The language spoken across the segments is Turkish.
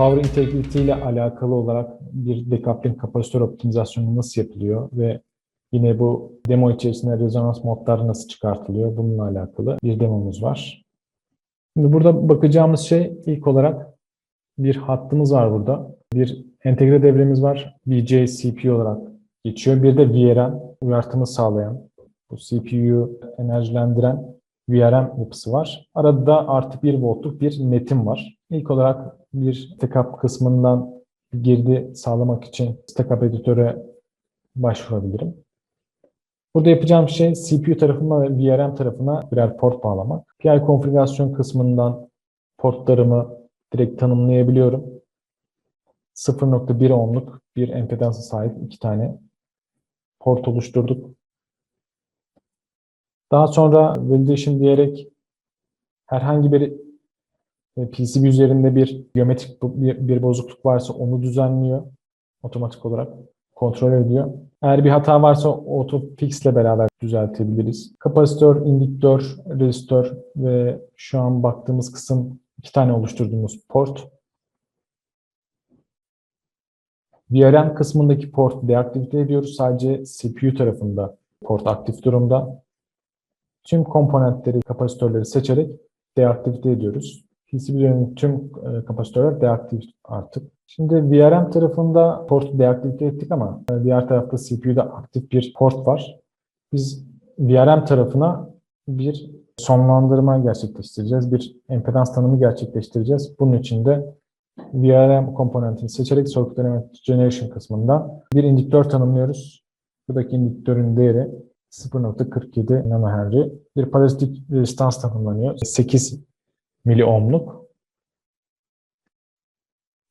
Power Integrity ile alakalı olarak bir decoupling kapasitör optimizasyonu nasıl yapılıyor ve yine bu demo içerisinde rezonans modları nasıl çıkartılıyor bununla alakalı bir demomuz var. Şimdi burada bakacağımız şey ilk olarak bir hattımız var burada. Bir entegre devremiz var. VJ-CPU olarak geçiyor. Bir de VRM uyartımı sağlayan, bu CPU'yu enerjilendiren VRM yapısı var. Arada da artı 1 voltluk bir netim var. İlk olarak bir stackup kısmından girdi sağlamak için stackup editöre başvurabilirim. Burada yapacağım şey CPU tarafına ve VRM tarafına birer port bağlamak. PI konfigürasyon kısmından portlarımı direkt tanımlayabiliyorum. 0.1 ohmluk bir empedansa sahip iki tane port oluşturduk. Daha sonra validation diyerek herhangi bir e, PCB üzerinde bir geometrik bir, bozukluk varsa onu düzenliyor. Otomatik olarak kontrol ediyor. Eğer bir hata varsa autofix ile beraber düzeltebiliriz. Kapasitör, indüktör, rezistör ve şu an baktığımız kısım iki tane oluşturduğumuz port. VRM kısmındaki portu deaktivite ediyoruz. Sadece CPU tarafında port aktif durumda. Tüm komponentleri, kapasitörleri seçerek deaktivite ediyoruz. PCB'lerin tüm e, kapasitörler deaktif artık. Şimdi VRM tarafında portu deaktivite ettik ama e, diğer tarafta CPU'da aktif bir port var. Biz VRM tarafına bir sonlandırma gerçekleştireceğiz. Bir impedans tanımı gerçekleştireceğiz. Bunun için de VRM komponentini seçerek Circuit Element Generation kısmında bir indüktör tanımlıyoruz. Buradaki indüktörün değeri 0.47 nanohenry. Bir parazitik rezistans tanımlanıyor. 8 miliohmluk.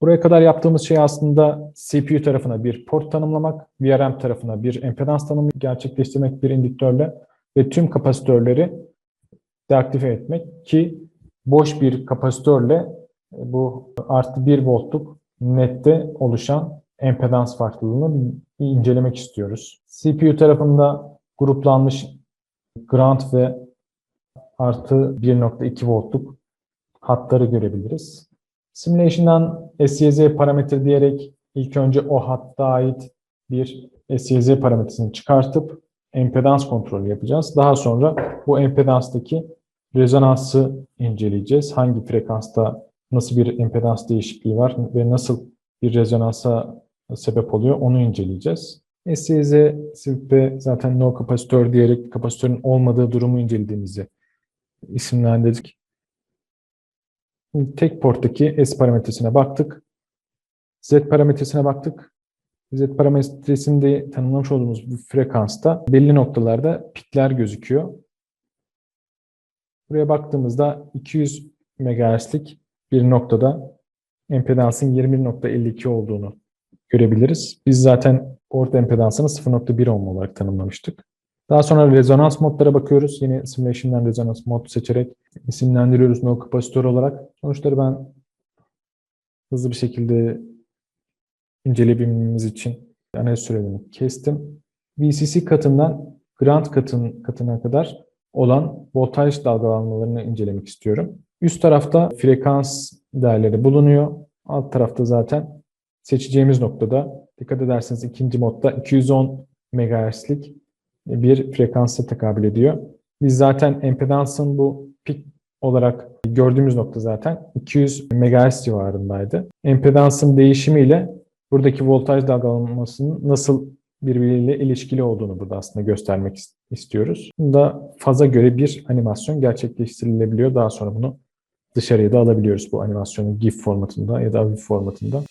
Buraya kadar yaptığımız şey aslında CPU tarafına bir port tanımlamak, VRM tarafına bir impedans tanımı gerçekleştirmek bir indüktörle ve tüm kapasitörleri deaktive etmek ki boş bir kapasitörle bu artı 1 voltluk nette oluşan impedans farklılığını incelemek istiyoruz. CPU tarafında gruplanmış ground ve artı 1.2 voltluk hatları görebiliriz. Simulation'dan SYZ parametre diyerek ilk önce o hatta ait bir SYZ parametresini çıkartıp impedans kontrolü yapacağız. Daha sonra bu impedanstaki rezonansı inceleyeceğiz. Hangi frekansta nasıl bir impedans değişikliği var ve nasıl bir rezonansa sebep oluyor onu inceleyeceğiz. SYZ SIP zaten no kapasitör diyerek kapasitörün olmadığı durumu incelediğimizi isimlendirdik. Tek porttaki S parametresine baktık. Z parametresine baktık. Z parametresinde tanımlamış olduğumuz bu frekansta belli noktalarda pikler gözüküyor. Buraya baktığımızda 200 MHz'lik bir noktada impedansın 21.52 olduğunu görebiliriz. Biz zaten port impedansını 0.1 ohm olarak tanımlamıştık. Daha sonra rezonans modlara bakıyoruz. Yine simulation'dan rezonans mod seçerek isimlendiriyoruz no kapasitör olarak. Sonuçları ben hızlı bir şekilde inceleyebilmemiz için analiz sürelerini kestim. VCC katından ground katın, katına kadar olan voltaj dalgalanmalarını incelemek istiyorum. Üst tarafta frekans değerleri bulunuyor. Alt tarafta zaten seçeceğimiz noktada dikkat ederseniz ikinci modda 210 MHz'lik bir frekansa tekabül ediyor. Biz zaten impedansın bu pik olarak gördüğümüz nokta zaten 200 MHz civarındaydı. Impedansın değişimiyle buradaki voltaj dalgalanmasının nasıl birbiriyle ilişkili olduğunu burada aslında göstermek istiyoruz. Bunda faza göre bir animasyon gerçekleştirilebiliyor. Daha sonra bunu dışarıya da alabiliyoruz bu animasyonu GIF formatında ya da AVIF formatında.